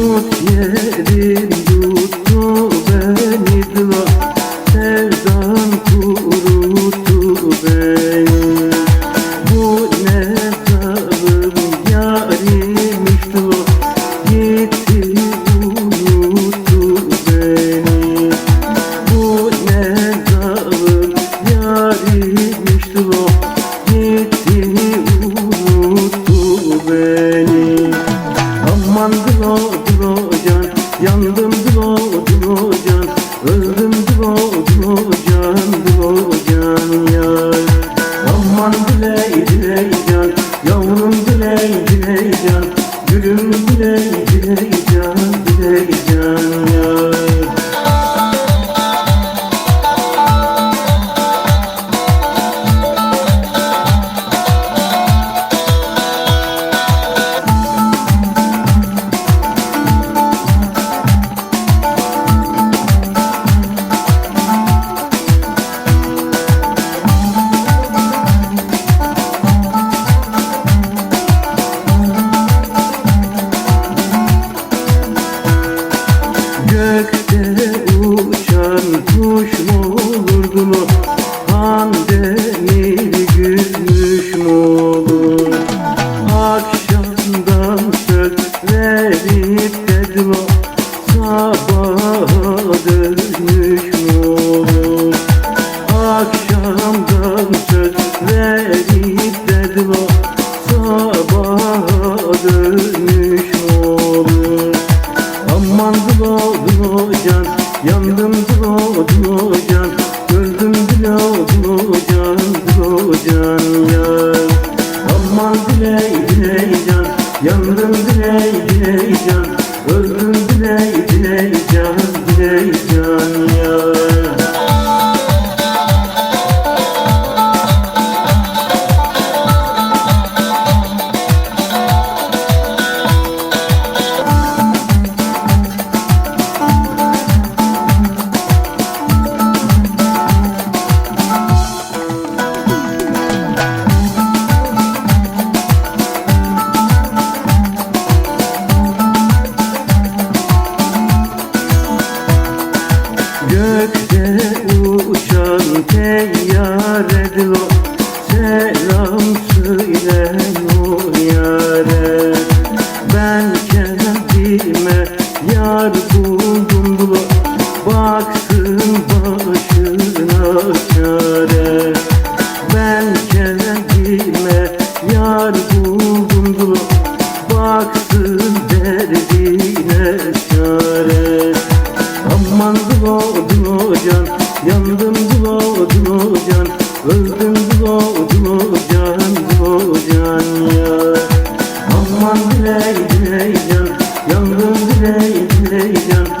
tut yerini. diley diley can Yavrum diley diley can Gülüm diley diley can Diley can can Öldüm bile oğlu can Oğlu can ya. Aman diley diley can Yandım diley diley can. Selam söyle nur Ben kendime yar bu you know.